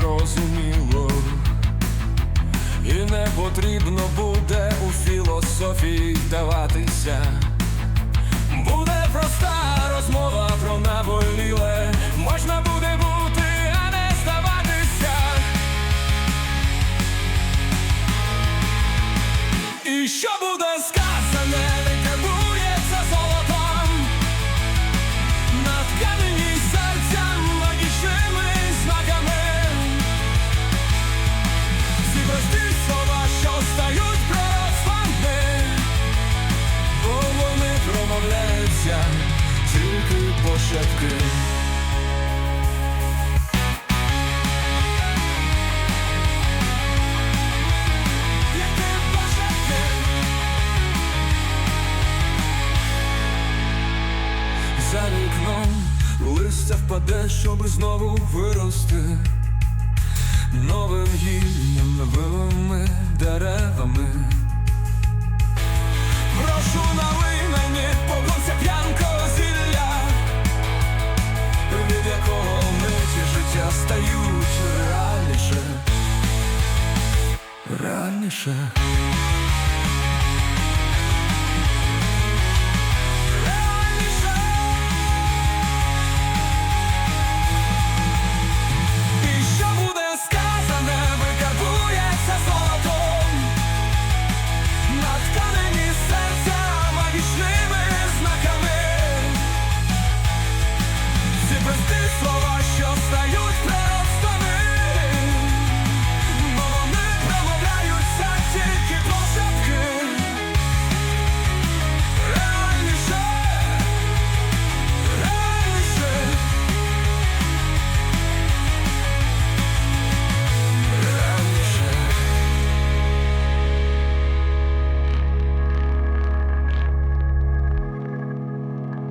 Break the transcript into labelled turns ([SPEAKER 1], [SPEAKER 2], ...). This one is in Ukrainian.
[SPEAKER 1] зрозуміло, і не потрібно буде у філософії вдаватися. Буде проста розмова про наболіле, можна буде бути, а не здаватися. І що буде сказане, не керується золотом, на тканині Тільки За вікном листя впаде, щоби знову вирости. Новим гіллям, стають реальніше, реальніше.